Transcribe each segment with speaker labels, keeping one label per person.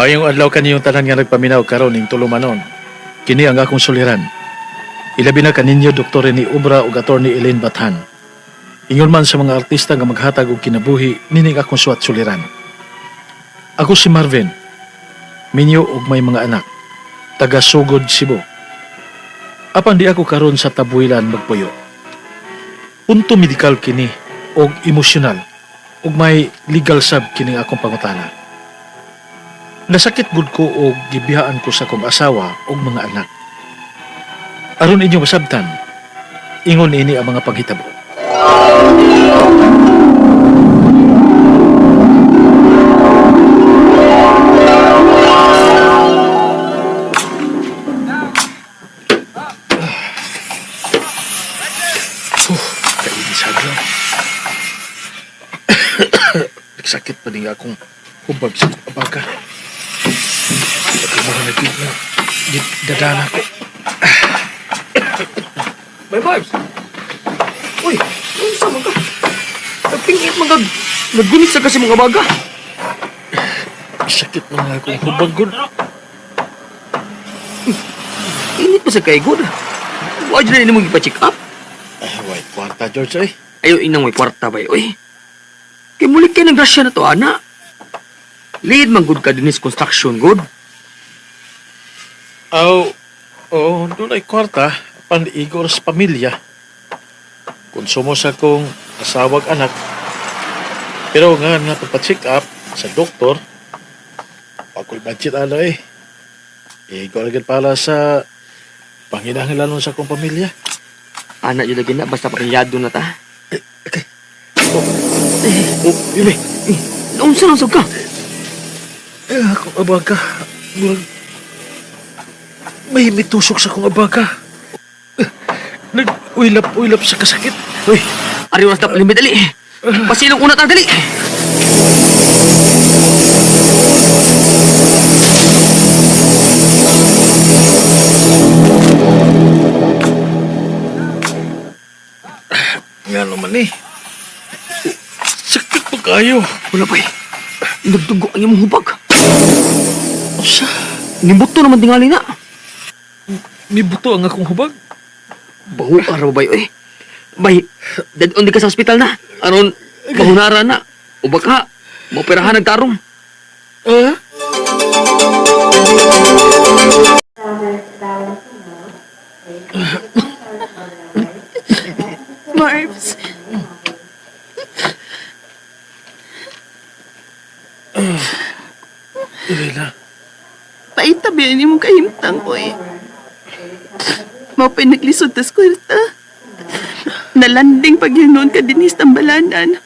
Speaker 1: Mayong adlaw kaniyong tanan nga nagpaminaw karon ning tulumanon. Kini ang akong suliran. Ilabi na kaninyo doktor ni Ubra ug attorney Elaine Bathan. Ingon man sa mga artista nga maghatag og kinabuhi nining akong suwat suliran. Ako si Marvin. Minyo ug may mga anak. Taga Sugod, Cebu. Apan di ako karon sa tabuilan magpuyo. Punto medikal kini og emosyonal ug may legal sab kining akong pangutana. Nasakit gud ko og gibihaan ko sa kong asawa ug mga anak. Aron inyo masabtan, ingon ini ang mga paghitabo. Nagsakit pa din akong hubag sa abaga. Pati mo na naging na dadana ko.
Speaker 2: May vibes. Uy, ano sa mga? Nagpingit mga naggunit sa kasi mga baga.
Speaker 1: Sakit man nga akong hubag gud.
Speaker 2: Init pa sa kaigod. Huwag na rin mong ipa-check up.
Speaker 1: Ah, wait, kwarta George ay.
Speaker 2: Ayaw inang may kwarta ba uy. Kay mulit kayo ng grasya na to, ana. Lead man good ka dinis construction good.
Speaker 1: Aw, oo, doon ay kwarta, pan igor sa pamilya. Konsumo sa kong asawag anak. Pero nga nga pa-check up sa doktor, pagkul budget ala eh. Igor agad pala sa panginahanglan sa kong pamilya.
Speaker 2: Ana yun lagi na, basta pakiyado na ta.
Speaker 1: Oh, Bime,
Speaker 2: Naunsa lang ka?
Speaker 1: eh, akong abaga. Murag, may mitusok sa kong abaga. Nag-uilap-uilap sa kasakit. Uy,
Speaker 2: Ari oras na palimit dali. Pasilong una ta dali.
Speaker 1: nga naman eh. Sakit pa kayo.
Speaker 2: Wala pa eh. Nagdugo ang iyong hubag.
Speaker 1: Usa,
Speaker 2: Nimbuto naman tingali na.
Speaker 1: May buto ang akong hubag.
Speaker 2: Bahu araw ba eh. Bay, dad on di ka sa ospital na. Aron bahunara na. O baka, maoperahan nagtarong.
Speaker 1: Ah?
Speaker 3: Marbs.
Speaker 1: Dili na.
Speaker 3: Paitabi ni mo kahimtang ko eh. Mao pa naglisod tas kwarta. Nalanding pag yun noon ka dinis tambalanan.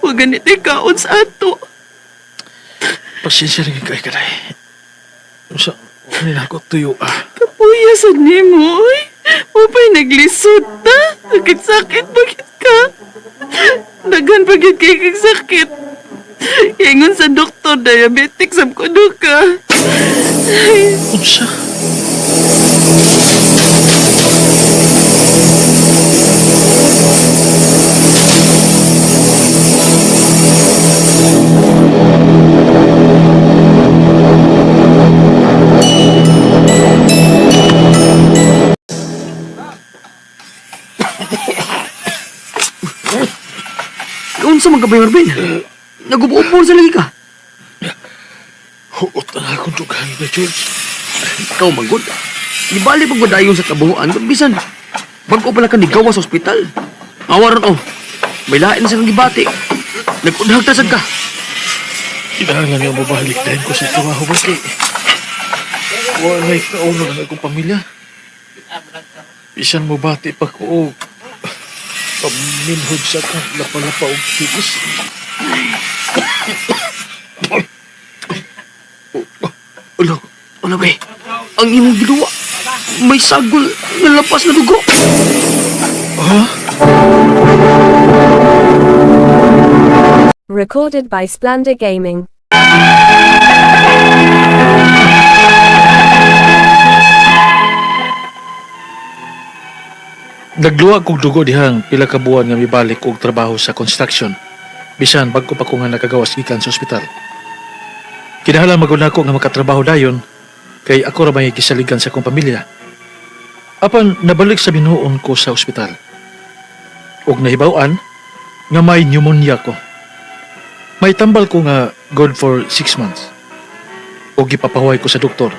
Speaker 3: Huwag ganito'y kaon sa ato.
Speaker 1: Pasensya rin kay kanay. Usa, ano na ako tuyo ah.
Speaker 3: Kapuyasan ni mo eh. Mao pa'y naglisod ta. Sakit-sakit bakit ka? Dagan pagit kay kag sakit. Ingon sa doktor, diabetic sab ko ka. Ay,
Speaker 1: Unsa?
Speaker 2: Mga kabay, Marvin. Nagubuupo sa lagi ka.
Speaker 1: Huot na akong dugang na George.
Speaker 2: Ikaw magod. Ibali pag madayon sa kabuhuan. Bisan, bago pala ka nigawa sa ospital. Awaron oh. May lain sa gibati. Nagudhag tasag ka.
Speaker 1: Kinahanglan nga mabalik dahil ko sa trabaho ba kay... Walay kauno na akong pamilya. Bisan mo bati pa ko o... Paminhod sa akong lapalapa o tipis.
Speaker 2: Ulo, ulo ba Ang imong ginawa. May sagol na lapas na dugo.
Speaker 4: Recorded by Splendor Gaming.
Speaker 1: Nagluwa kog dugo dihang pila ka buwan nga mibalik og trabaho sa construction. Bisan bagko pa ko nga nakagawas gikan sa ospital. Kinahanglan maguna ako nga makatrabaho dayon kay ako ra may gisaligan sa akong pamilya. Apan nabalik sa binuon ko sa ospital. Ug nahibaw-an nga may pneumonia ko. May tambal ko nga good for six months. Ug gipapahuway ko sa doktor.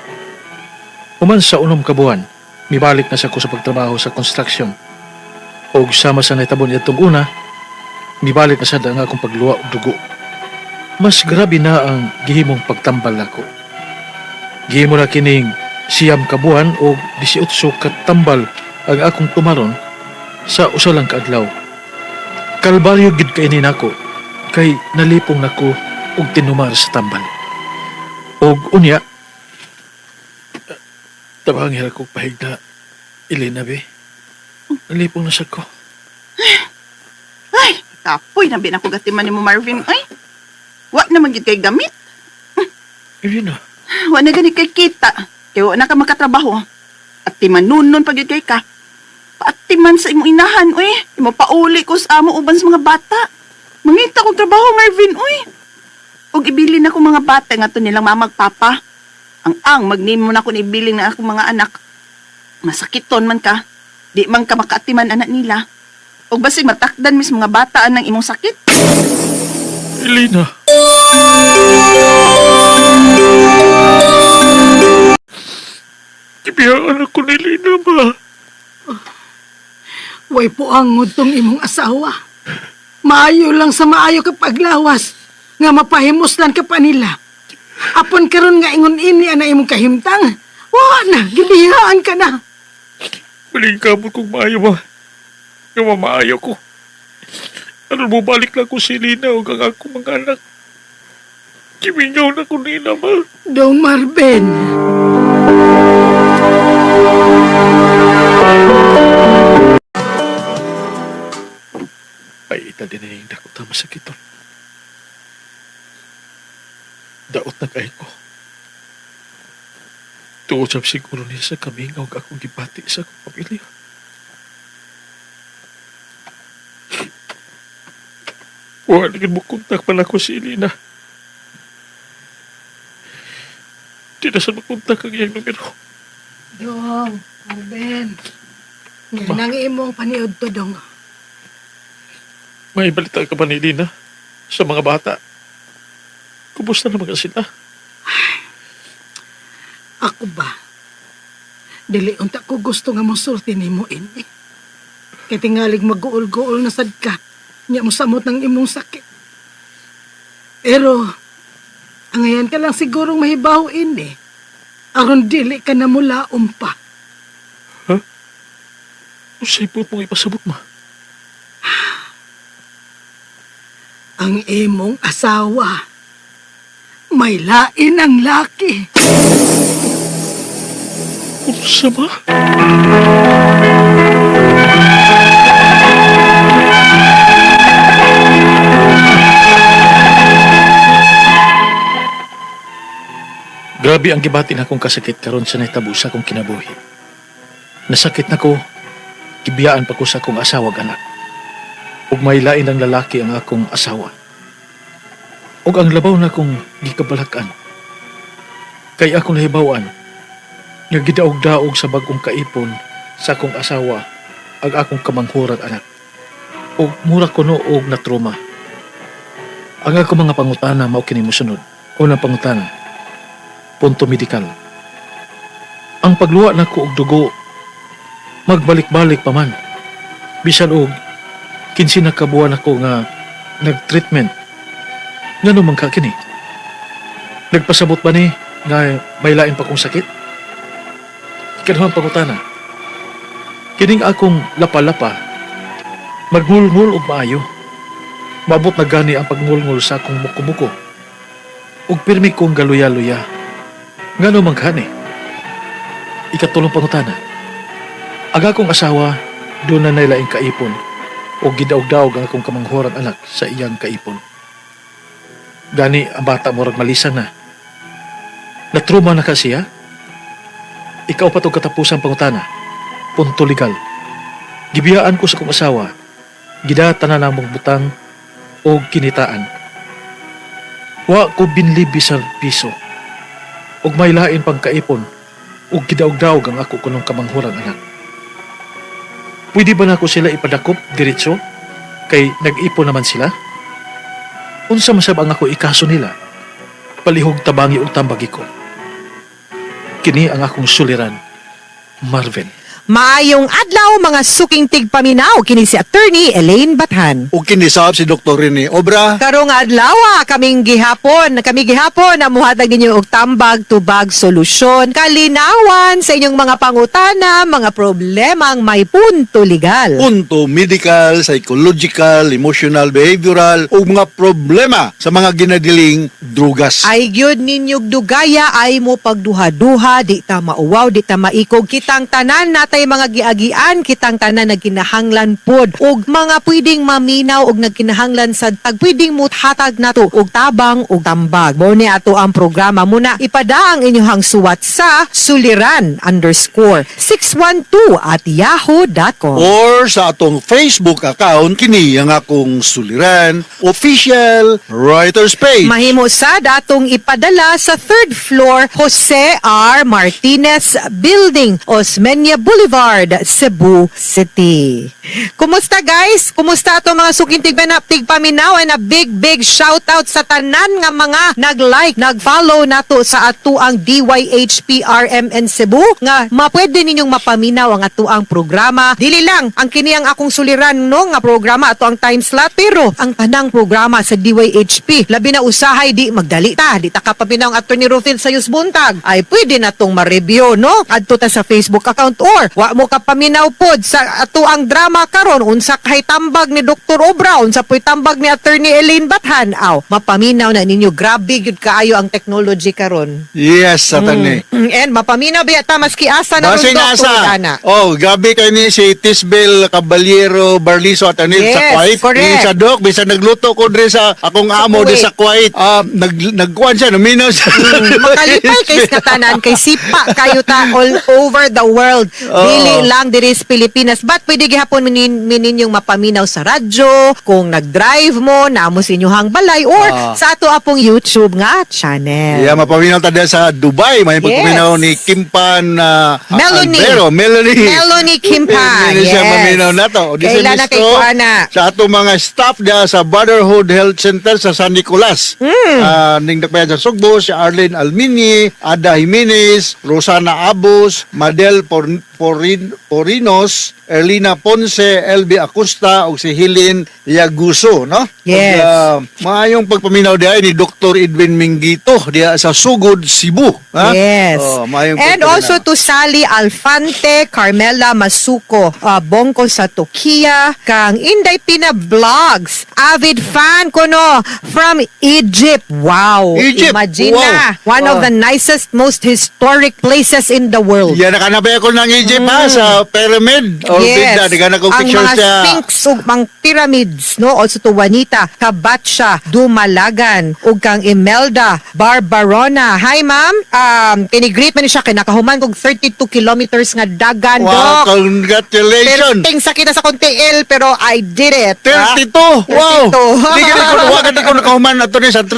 Speaker 1: Human sa unom ka buwan, mibalik na sa ko sa pagtrabaho sa construction. Ug sama sa naitabon itong una, mibalik na sa nga akong pagluwa og dugo. Mas grabe na ang gihimong pagtambal nako. Gihimo na kining siyam ka buwan o 18 katambal ang akong tumaron sa usa lang ka adlaw. Kalbaryo gid kay ni nako kay nalipong nako og tinumar sa tambal. Og unya tabang hira ko pahig na ilina be. Nalipong na sa ko.
Speaker 3: Ay, kapoy na binako gatiman ni mo Marvin. Ay, wa na magid kay gamit.
Speaker 1: Ilina.
Speaker 3: Wa na gani kay kita. Kaya wa na ka makatrabaho. At timanunon pagid kay ka. Paatiman sa imong inahan, uy. Imo pauli ko sa amo uban sa mga bata. Mangita kong trabaho, Marvin, uy. Og ibili na ko mga bata nga to nilang mamagpapa. Ang ang magnimo na ko ni ibiling na akong mga anak. Masakiton man ka. Di man ka makaatiman anak nila. Og basig matakdan mis mga bata ang imong sakit.
Speaker 1: Ilina. Kibiyaan ako ni Lina ba?
Speaker 4: Way po ang tong imong asawa. Maayo lang sa maayo ka paglawas nga mapahimoslan ka pa nila. Apon karon nga ingon ini ana imong kahimtang. Wa na, gibihaan ka na.
Speaker 1: Maling ka mo kung maayo ba? Nga mamaayo ko. Ano mo balik lang ko si Lina o ang ako mga anak. Kimingaw na ko nila ba?
Speaker 4: Dong Marben.
Speaker 1: Ay, ita din na yung dako tama sa kiton. Daot na kayo ko. Tuod sab siguro niya sa kamingaw ka akong gipati sa pamilya. Wala na mo kontak pala ko si Elena. Di na sa makontak ang iyang numero.
Speaker 4: Dong, Marben. Nga nang imong paniod to dong.
Speaker 1: May balita ka ba ni Elena sa mga bata? Kumusta na mga sila?
Speaker 4: Ako ba? Dili unta ko gusto nga mosulti nimo ini. Kay tingalig mag-uol-guol na sad ka. Nya mo samot ng imong sakit. Pero, angayan ka lang sigurong mahibaw ini. Aron dili ka na mula umpa.
Speaker 1: Usay po mong ipasabot ma.
Speaker 4: Ang imong asawa. May lain ang laki.
Speaker 1: Ma? Grabe ang gibati na akong kasakit karon sa naitabo sa akong kinabuhi. Nasakit na ko, gibiyaan pa ko sa akong asawa anak. Ug may lain ang lalaki ang akong asawa. Ug ang labaw na akong gikabalakan. Kay akong nahibawan, nga gidaog-daog sa bagong kaipon sa akong asawa ag akong kamanghurat anak. Og mura kuno og na trauma. Ang ako mga pangutana mao kini mosunod. Unang pangutana. Punto medikal. Ang pagluwa nako og dugo magbalik-balik pa man. Bisan og kinsi na kabuan ako nga nag-treatment. Ngano man ka kini? Nagpasabot ba ni nga may lain pa kong sakit? Kanuhang pangutana. Kining akong lapa-lapa, magngulngul og maayo. Mabot na gani ang pagngulngul sa akong muko-muko. Ug pirmi kong galuya-luya. Ngano man gani? Ikatulong pangutana. Aga kong asawa, doon na nailaing kaipon o gidaog-daog ang akong kamanghoran anak sa iyang kaipon. Gani ang bata mo malisan na. Natruma na ka siya? Ikaw pa itong katapusang pangutana. Punto legal. Gibiyaan ko sa kong asawa. Gidata na namong butang o kinitaan. Wa ko binli bisan piso. Ug may lain pang kaipon ug gidaog-daog ang ako kunong kamanghuran anak. Pwede ba na ako sila ipadakop diretso? Kay nag-ipon naman sila? Unsa masab ang ako ikaso nila? Palihog tabangi ug tambagi ko. Kini ang akong suliran, Marvin.
Speaker 5: Maayong adlaw mga suking tigpaminaw kini si attorney Elaine Bathan.
Speaker 6: O kinisab si Dr. Rene Obra.
Speaker 5: Karong adlaw ah, kaming gihapon, kami gihapon na muhatag ninyo og tambag tubag solusyon, kalinawan sa inyong mga pangutana, mga problemang may punto legal.
Speaker 6: Punto medical, psychological, emotional, behavioral o mga problema sa mga ginadiling drugas.
Speaker 5: Ay gyud ninyog dugaya ay mo pagduha-duha, di ta mauwaw, di ta maikog kitang tanan natay mga giagian, kitang tanan nagkinahanglan pod ug mga pwedeng maminaw ug nagkinahanglan sa tag pwedeng muthatag nato og tabang ug tambag. Mo ni ato ang programa muna ipada ang inyong suwat sa suliran underscore 612 at yahoo.com.
Speaker 6: Or sa atong Facebook account, kini ang akong suliran, official writer's page.
Speaker 5: Mahimo sa datong ipadala sa third floor Jose R. Martinez Building, Osmeña Boulevard, Cebu City. Kumusta guys? Kumusta ato mga suking tigban tigpaminaw and a big big shout out sa tanan nga mga nag-like, nag-follow nato sa ato ang DYHPRMN Cebu nga mapwede ninyong mapaminaw ang ato ang programa. Dili lang ang kini ang akong suliran no nga programa ato ang time slot pero ang tanang programa sa DYHP labi na usahay di magdali ta di ta kapaminaw ang ato ni Rufin sa Buntag ay pwede na tong ma-review no adto ta sa Facebook account or wa mo ka paminaw pod sa ato ang drama karon unsa kay tambag ni Dr. Obra unsa po'y tambag ni Attorney Elaine Bathan aw mapaminaw na ninyo grabe gyud kaayo ang technology karon
Speaker 6: Yes, sa tani.
Speaker 5: Mm, and mapaminaw ba ta maski asa na ron,
Speaker 6: na
Speaker 5: Dr.
Speaker 6: sa,
Speaker 5: Dana.
Speaker 6: oh, gabi kay ni si Tisbel Caballero Barliso at anil
Speaker 5: Yes,
Speaker 6: sa Kuwait.
Speaker 5: correct.
Speaker 6: Ni sa Dok, bisa nagluto ko dre sa akong amo dre sa Kuwait. Ah, nag nagkuan siya, naminaw siya.
Speaker 5: Mm, makalipay kay katanan kay sipa kayo ta all over the world
Speaker 6: Oo.
Speaker 5: Dili lang diri sa Pilipinas but pwede gihapon minin, mininyong mapaminaw sa radyo kung nag-drive mo naamo sa inyong balay or
Speaker 6: Ah.
Speaker 5: sa ato apong YouTube nga channel
Speaker 6: Yeah, mapaminaw ta diya sa Dubai. May
Speaker 5: Yes.
Speaker 6: pagpaminaw ni Kimpan na
Speaker 5: Melanie.
Speaker 6: Albero. Melanie.
Speaker 5: Melanie Kimpan,
Speaker 6: Hindi siya
Speaker 5: yes.
Speaker 6: maminaw na to.
Speaker 5: Kailan na kay Kuana?
Speaker 6: Sa ato mga staff diya sa Brotherhood Health Center sa San Nicolas.
Speaker 5: Hmm.
Speaker 6: Ah, ning nagpayan sa Sugbo, si Arlene Almini, Ada Jimenez, Rosana Abos, Madel Por Porin Porinos, Erlina Ponce, LB Acosta, o si Hilin Yaguso, no?
Speaker 5: Yes.
Speaker 6: Ug, ah, maayong pagpaminaw diya ni Dr. Edwin Mingito diya sa Sugod, Cebu. Ha?
Speaker 5: Yes.
Speaker 6: Oh, maayong
Speaker 5: And also to Sally Alfante, Carmela Masuko, uh, Bongko sa Tokia, kang Inday Pina Vlogs, avid fan ko no, from Egypt. Wow.
Speaker 6: Egypt,
Speaker 5: Imagine
Speaker 6: wow.
Speaker 5: na, one of
Speaker 6: Oh.
Speaker 5: the nicest, most historic places in the world.
Speaker 6: Yan, nakanabay ako ng Egypt ha, sa pyramid. Or bigla, di ka na kong
Speaker 5: Mm. ang mga
Speaker 6: siya.
Speaker 5: sphinx ug mga pyramids no also to Juanita Kabatsa Dumalagan ug kang Imelda Barbarona hi ma'am um tinigreet man ni siya kay nakahuman kog 32 kilometers nga dagan
Speaker 6: Wow,
Speaker 5: dok pero
Speaker 6: congratulations!
Speaker 5: ting sakit na sa konti il pero I did it ha?
Speaker 6: 32! Wow!
Speaker 5: 32.
Speaker 6: Di ka ko, wag ka ko nakahuman na to ni sa 3.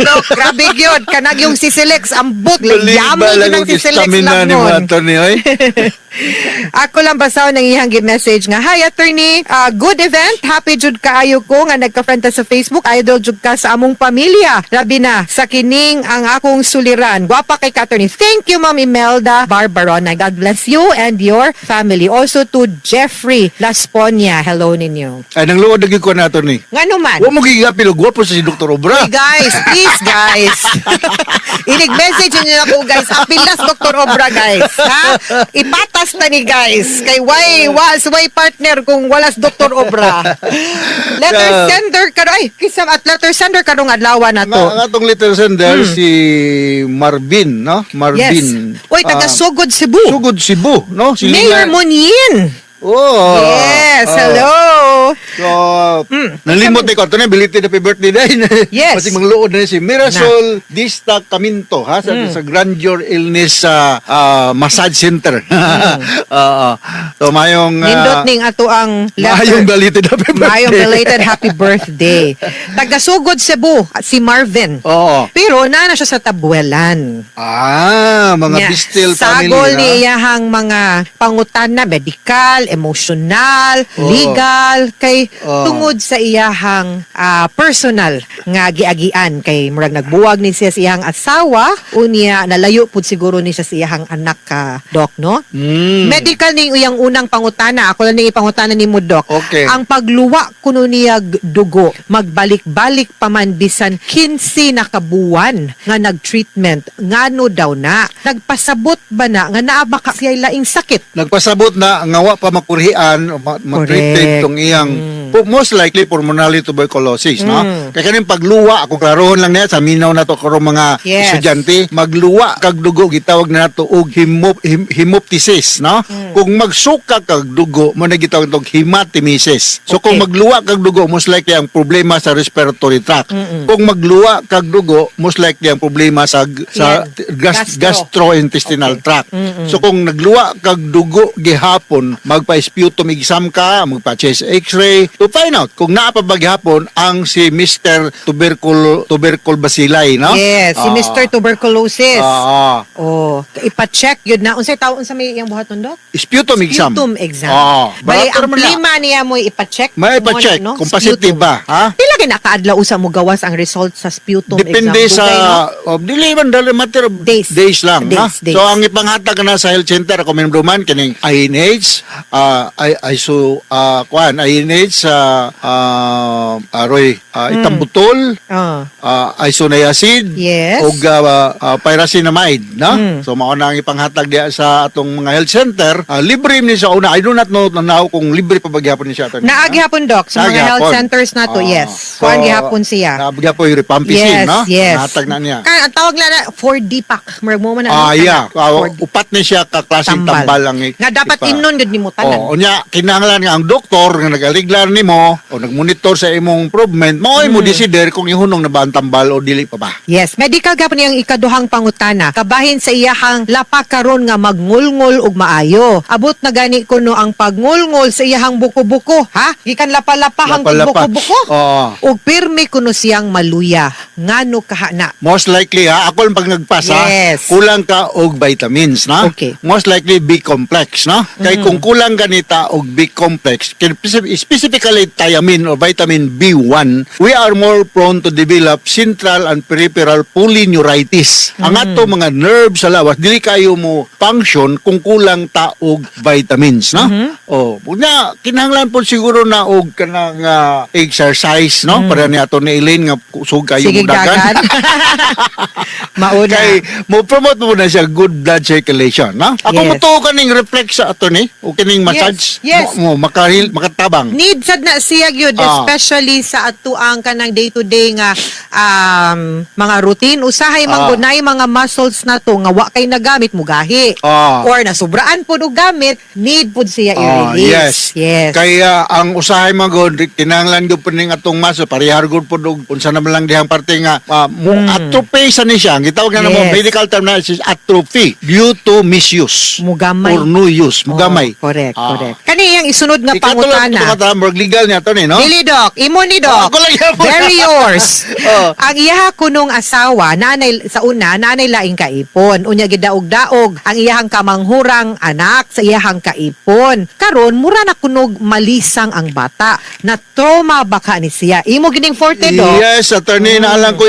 Speaker 5: Dok, grabe gyud kanag yung si Silex ambot
Speaker 6: Baliba
Speaker 5: yami
Speaker 6: lang
Speaker 5: gyud ang
Speaker 6: ang
Speaker 5: si Silex
Speaker 6: stamina ni mga
Speaker 5: lang
Speaker 6: to ni, oy. ハハハハ!
Speaker 5: Ako lang basaw nang iyang message nga, Hi attorney, Ah, good event. Happy jud kaayo ko nga nagka-friend ta sa Facebook. Idol jud ka sa among pamilya. Labi na sa kining ang akong suliran. Gwapa kay ka, attorney. Thank you Ma'am Imelda Barbarona. God bless you and your family. Also to Jeffrey Lasponia. Hello ninyo.
Speaker 6: Ay, nang luwad lagi ko na to ni.
Speaker 5: Ngano man?
Speaker 6: Huwag mo gigapil, gwapo sa si Dr. Obra.
Speaker 5: Hey guys, please guys. Inig-message niyo na po guys. Apilas Dr. Obra guys. Ha? Ipatas ta ni guys. Kay why was why partner kung walas Dr. Obra. Letter
Speaker 6: Uh,
Speaker 5: sender ka ay kisam at letter sender karong adlaw na
Speaker 6: Nga,
Speaker 5: to.
Speaker 6: ang atong little sender, si Marvin, no?
Speaker 5: Yes.
Speaker 6: Marvin.
Speaker 5: Oy, taga
Speaker 6: Ah,
Speaker 5: Sugod Cebu.
Speaker 6: Sugod Cebu, no? Si
Speaker 5: Mayor Munyin.
Speaker 6: Oh.
Speaker 5: Yes,
Speaker 6: Ah.
Speaker 5: hello.
Speaker 6: So, nalimot ni ko. Ito na, belated happy birthday din.
Speaker 5: Yes.
Speaker 6: Kasi mangluod na si Mirasol Dista Caminto, ha? Sa, sa Grandeur Illness ah, ah, Massage Center. Oo. so, mayong... ah,
Speaker 5: Nindot ning ato ang
Speaker 6: Mayong belated happy birthday.
Speaker 5: Mayong belated happy birthday. Tagasugod Cebu, si Marvin.
Speaker 6: Oo.
Speaker 5: Pero na na siya sa Tabuelan.
Speaker 6: Ah, mga
Speaker 5: Nya,
Speaker 6: Bistil family.
Speaker 5: Sagol ni iyahang mga pangutana, medical, emotional,
Speaker 6: Oo.
Speaker 5: legal, kay
Speaker 6: Oo.
Speaker 5: tungod sa iyahang ah, personal nga giagian. Kay murag nagbuwag ni siya sa iyang asawa unya nalayo pud siguro ni siya sa iyahang anak ka doc no?
Speaker 6: Mm.
Speaker 5: medical ning iyang unang pangutana. Ako lang ning ipangutana ni mo doc.
Speaker 6: Okay.
Speaker 5: ang pagluwa kuno niya dugo magbalik-balik pa man bisan 15 na kabuwan nga nagtreatment. Ngano daw na? Nagpasabot ba na? Nga naa ba ka siya laing sakit?
Speaker 6: Nagpasabot na ngawa pa makurhian o ma- matreated tong iyang po- most likely pulmonary tuberculosis no
Speaker 5: Mm.
Speaker 6: kaya kaning pagluwa ako klarohon lang niya sa minaw na to karong mga
Speaker 5: Yes.
Speaker 6: estudyante magluwa kag dugo gitawag na nato og hemop, hem, hemoptysis no
Speaker 5: Mm.
Speaker 6: kung magsuka kag dugo mo na gitawag og hematemesis so
Speaker 5: Okay.
Speaker 6: kung magluwa kag dugo most likely ang problema sa respiratory tract kung magluwa kag dugo most likely ang problema sa sa
Speaker 5: Yan.
Speaker 6: gas,
Speaker 5: Gastro.
Speaker 6: gastrointestinal tract so kung nagluwa kag dugo gihapon magpa-sputum exam ka magpa-chest x-ray to find out kung naa pa ba gihapon ang si Mr. tubercul tubercle bacilli no
Speaker 5: yes si
Speaker 6: Ah.
Speaker 5: Mr. Tuberculosis
Speaker 6: Ah, ah.
Speaker 5: oh ipa-check yun na unsay tawo unsa may iyang buhaton doc
Speaker 6: sputum exam
Speaker 5: Sputum exam.
Speaker 6: Ah,
Speaker 5: Bali, ang klima niya mo ipa-check.
Speaker 6: may
Speaker 5: mo
Speaker 6: pa-check
Speaker 5: na, no?
Speaker 6: kung positive ba ha
Speaker 5: Pila kay nakaadlaw sa mo gawas ang result sa sputum
Speaker 6: Depende
Speaker 5: exam.
Speaker 6: sa
Speaker 5: Dugay, no?
Speaker 6: oh, dili man dali matter of
Speaker 5: Days.
Speaker 6: days, lang ha?
Speaker 5: Days, days.
Speaker 6: So ang ipanghatag na sa health center ako minumduman kining INH uh, I iso uh, kwan INH sa uh, aroy uh, itambutol
Speaker 5: Oh.
Speaker 6: uh, isoniazid
Speaker 5: Yes.
Speaker 6: og uh, uh, pyrazinamide no
Speaker 5: Mm.
Speaker 6: so mao na ang ipanghatag diya sa atong mga health center uh, libre ni sa una I do not know now kung libre pa ba gyapon ni siya attorney, ha?
Speaker 5: Naagi hapon doc sa mga health centers na to,
Speaker 6: Ah.
Speaker 5: yes.
Speaker 6: So,
Speaker 5: Kuan gihapon siya.
Speaker 6: Naabigya po yung ripampicin,
Speaker 5: Yes,
Speaker 6: no?
Speaker 5: yes.
Speaker 6: Nahatag na niya.
Speaker 5: Kan ang tawag na 4D pack. Murag mo man
Speaker 6: Ah, yeah. Ah,
Speaker 5: 4D.
Speaker 6: upat ni siya ka klaseng
Speaker 5: Tambal.
Speaker 6: tambal ang
Speaker 5: Nga dapat
Speaker 6: ipa-
Speaker 5: imnon gud nimo tanan.
Speaker 6: Oh, unya kinahanglan nga ang doktor nga nagaliglar nimo o nagmonitor sa imong improvement, mao
Speaker 5: Hmm.
Speaker 6: mo decider kung ihunong na ba ang tambal o dili pa ba.
Speaker 5: Yes, medical gapon niyang ikaduhang pangutana. Kabahin sa iyahang lapak karon nga magngulngol og maayo. Abot na gani kuno ang pagngulngol sa iyahang buko-buko, ha? Gikan
Speaker 6: Lapa-lapa.
Speaker 5: buko-buko.
Speaker 6: Oo.
Speaker 5: Og pirmi kuno siyang maluya. Ngano kahana?
Speaker 6: Most likely ha, ako lang pag nagpasa,
Speaker 5: Yes.
Speaker 6: kulang ka og vitamins, na?
Speaker 5: Okay.
Speaker 6: Most likely B complex, no? Kay kung kulang ganita og B complex, kin- specifically thiamine or vitamin B1, we are more prone to develop central and peripheral polyneuritis. Ang ato mga nerves sa lawas, dili kayo mo function kung kulang ta og vitamins, no? Oh, na kinahanglan po siguro na og kanang ah, exercise, no? Para ni ato ni Elaine nga kusog kayo
Speaker 5: Sige
Speaker 6: mo dagan.
Speaker 5: Mauna.
Speaker 6: Kay mo promote mo na siya good blood circulation, no? Ako
Speaker 5: Yes.
Speaker 6: mo to kaning reflex sa ato ni, o kining massage,
Speaker 5: yes.
Speaker 6: mo, mo makahil, makatabang.
Speaker 5: Need sad na siya gyud
Speaker 6: Ah.
Speaker 5: especially sa atuang kanang day to day nga um, mga routine usahay
Speaker 6: Ah.
Speaker 5: gud nay mga muscles na to nga wa kay nagamit mo gahi
Speaker 6: Ah.
Speaker 5: or nasubraan pud og gamit need pud siya
Speaker 6: Ah,
Speaker 5: i-release yes
Speaker 6: Kaya ang usahay man gud kinahanglan gyud puning atong maso parihar gud pud og unsa naman lang dihang parte nga ah, mo atrophy sa ni siya. Ang Gitawag na mo.
Speaker 5: Yes.
Speaker 6: medical term na is atrophy due to misuse
Speaker 5: Mugamay.
Speaker 6: or no use, mugamay.
Speaker 5: Oh, correct
Speaker 6: Ah.
Speaker 5: correct kani yang isunod nga pangutana
Speaker 6: ito ka legal niya to ni, no?
Speaker 5: Dili doc, imo ni doc.
Speaker 6: Ako lang yan po.
Speaker 5: Very yours.
Speaker 6: Oh.
Speaker 5: Ang iyaha kunong asawa, nanay sa una, nanay laing kaipon. Unya gidaog-daog ang iyahang kamanghurang anak sa iyahang kaipon. Karon mura na kunog malisang ang bata. Na trauma baka ni siya. Imo gining forte doc.
Speaker 6: Yes, attorney, na alam ko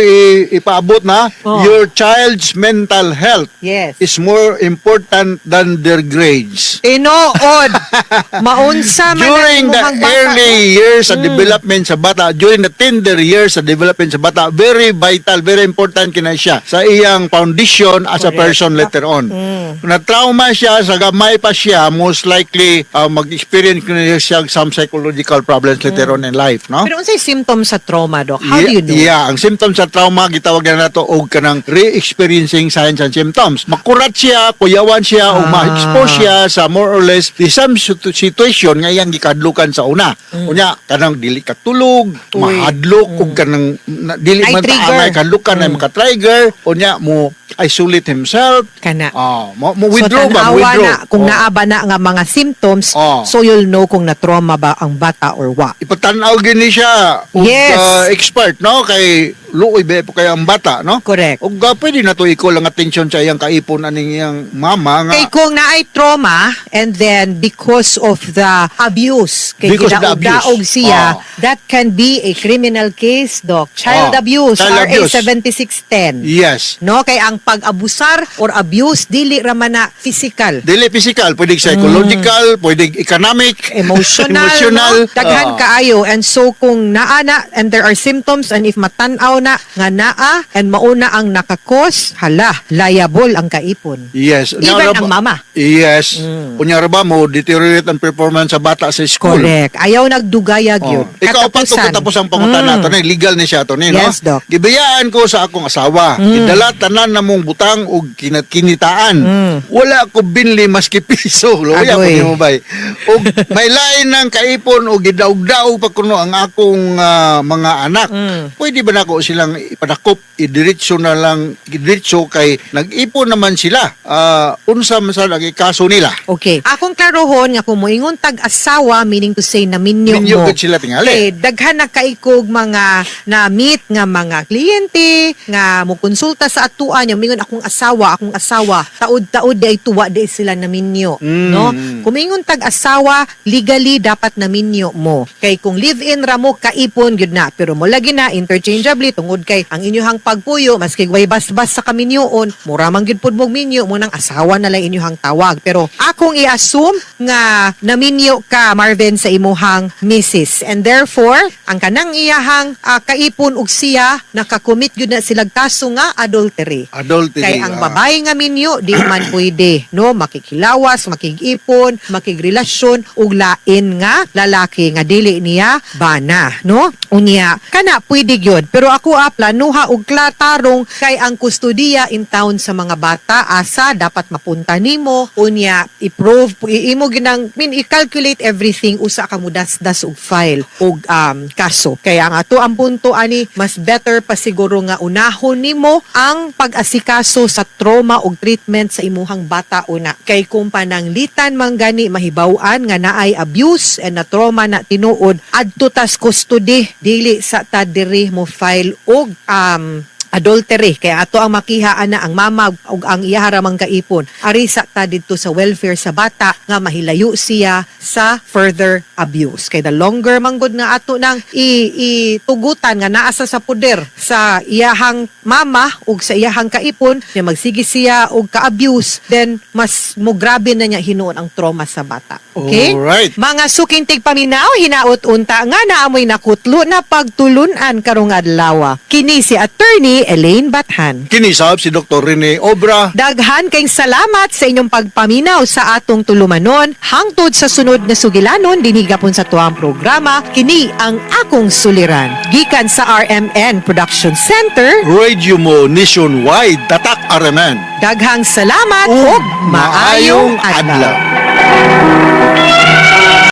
Speaker 6: ipaabot na.
Speaker 5: Oh.
Speaker 6: Your child's mental health
Speaker 5: Yes.
Speaker 6: is more important than their grades.
Speaker 5: Tinuod. Maunsa man ang
Speaker 6: During the
Speaker 5: imuhang bata.
Speaker 6: Early years sa development sa bata, during the tender years sa development sa bata, very vital, very important kina siya sa iyang foundation as a person later on.
Speaker 5: Mm.
Speaker 6: Kung na-trauma siya, sa gamay pa siya, most likely uh, mag-experience na siya some psychological problems later on in life, no?
Speaker 5: Pero unsay symptoms sa trauma, Doc? How do you know?
Speaker 6: Yeah, ang symptoms sa trauma gitawag na nato og kanang re-experiencing signs and symptoms. Makurat siya, kuyawan siya o
Speaker 5: Ah.
Speaker 6: ma-expose siya sa more or less the same situ- situation nga iyang gikadlukan sa una. Unya kanang dili katulog,
Speaker 5: Mm. Uy. Mm.
Speaker 6: mahadlok ug kanang na- dili man
Speaker 5: trigger.
Speaker 6: taamay kadlukan ay
Speaker 5: Mm.
Speaker 6: maka-trigger, unya mo isolate himself.
Speaker 5: Kana.
Speaker 6: Ah, mo, mo withdraw
Speaker 5: so,
Speaker 6: ba? Withdraw.
Speaker 5: na, kung
Speaker 6: Oh.
Speaker 5: naaba na nga mga symptoms,
Speaker 6: Oh.
Speaker 5: so you'll know kung na-trauma ba ang bata or wa.
Speaker 6: ipatanaw gini siya
Speaker 5: Yes.
Speaker 6: uh, expert no kay luoy ba po kay ang bata no
Speaker 5: Correct.
Speaker 6: og uh, pwede na to iko lang attention sa iyang kaipon aning iyang mama nga
Speaker 5: Kay kung naay trauma and then because of the abuse, kay
Speaker 6: Because
Speaker 5: gidaog-daog
Speaker 6: abuse.
Speaker 5: siya,
Speaker 6: Oh.
Speaker 5: that can be a criminal case, Doc. Child
Speaker 6: Oh,
Speaker 5: abuse,
Speaker 6: child
Speaker 5: RA
Speaker 6: abuse.
Speaker 5: 7610.
Speaker 6: yes
Speaker 5: No, kay ang pag-abusar or abuse dili ra man na physical.
Speaker 6: dili physical pwede psychological pwede economic
Speaker 5: Mm. emotional,
Speaker 6: emotional
Speaker 5: no? daghan
Speaker 6: Ah.
Speaker 5: kaayo and so kung naa na and there are symptoms and if matan-aw na nga naa and mauna ang nakakos hala liable ang kaipon
Speaker 6: yes
Speaker 5: even
Speaker 6: Unya ra
Speaker 5: ang mama
Speaker 6: yes
Speaker 5: Mm.
Speaker 6: unya ra ba mo deteriorate ang performance sa bata sa school
Speaker 5: correct ayaw nagdugayag
Speaker 6: Oh.
Speaker 5: yun
Speaker 6: Ikaw pa to
Speaker 5: Katapusan.
Speaker 6: tapos ang pangutan
Speaker 5: Mm.
Speaker 6: nato ni legal ni siya to ni no.
Speaker 5: Yes, Doc.
Speaker 6: Gibiyaan ko sa akong asawa. Gidala tanan na mong butang og kinitaan.
Speaker 5: Mm.
Speaker 6: Wala ko binli maski piso. Loya ko nimo bay. Og may lain ng kaipon og gidaog-daog pa kuno ang akong ah, mga anak.
Speaker 5: Mm.
Speaker 6: Pwede ba nako silang ipadakop idiretso na lang idiretso kay nag-ipon naman sila. Ah, unsa man sa lagi kaso nila?
Speaker 5: Okay. Akong klarohon nga kung moingon tag-asawa, meaning to say na minyo,
Speaker 6: Minyo
Speaker 5: mo.
Speaker 6: sila tingali.
Speaker 5: Okay, daghan na kaikog mga na-meet nga mga kliyente, nga mo konsulta sa atuan, mingon akong asawa, akong asawa, taod-taod di ay tuwa di sila na minyo.
Speaker 6: Mm.
Speaker 5: No? Kung mingon tag-asawa, legally dapat na minyo mo. Kay kung live-in ra mo, kaipon gyud na. Pero mo lagi na, interchangeably, tungod kay ang inyuhang pagpuyo, maski way bas-bas sa kaminyoon, mura man gyud pud mong minyo, mo nang asawa na lang inyuhang tawag. Pero akong i-assume nga naminyo ka, Marvin, sa imuhang misis. And therefore, ang kanang iyahang ah, kaipon ug siya, nakakomit gyud na silag kaso nga adultery.
Speaker 6: Adultery.
Speaker 5: Kay ang
Speaker 6: ah.
Speaker 5: babae nga minyo, di man pwede, no? Makikilawas, makigipon, makigrelasyon, ug lain nga lalaki nga dili niya bana, no? Unya, kana pwede gyud. Pero ako a planuha og klatarong kay ang kustudiya in town sa mga bata asa dapat mapunta nimo unya i-prove iimo ginang min i-calculate everything usa ka mudasdas og file og um, kaso. Kaya ang ato ang punto ani mas better pa siguro nga unahon nimo ang pag-asikaso sa trauma og treatment sa imuhang bata una. Kay kung pananglitan man gani mahibaw-an nga naay abuse and na trauma na tinuod adto tas custody dili sa ta diri mo file og um, adultery. Kaya ato ang makihaan na ang mama ug ang iyaharamang kaipon. Ari sa ta didto sa welfare sa bata nga mahilayo siya sa further abuse. Kay the longer manggod nga ato nang itugutan nga naa sa poder sa iyahang mama ug sa iyahang kaipon nga magsige siya og ka-abuse then mas mo grabe na niya hinuon ang trauma sa bata. Okay?
Speaker 6: Alright.
Speaker 5: mga suking tigpaminaw, hinaot unta nga naamoy nakutlo na pagtulunan karong adlaw. Kini si attorney Elaine Bathan.
Speaker 6: Kinisab si Dr. Rene Obra.
Speaker 5: Daghan kayong salamat sa inyong pagpaminaw sa atong tulumanon. Hangtod sa sunod na sugilanon, dinigapon sa tuwang programa, kini ang akong suliran. Gikan sa RMN Production Center,
Speaker 6: Radio mo nationwide. Tatak Araman.
Speaker 5: daghang salamat ug maayong adlaw.
Speaker 6: adlaw.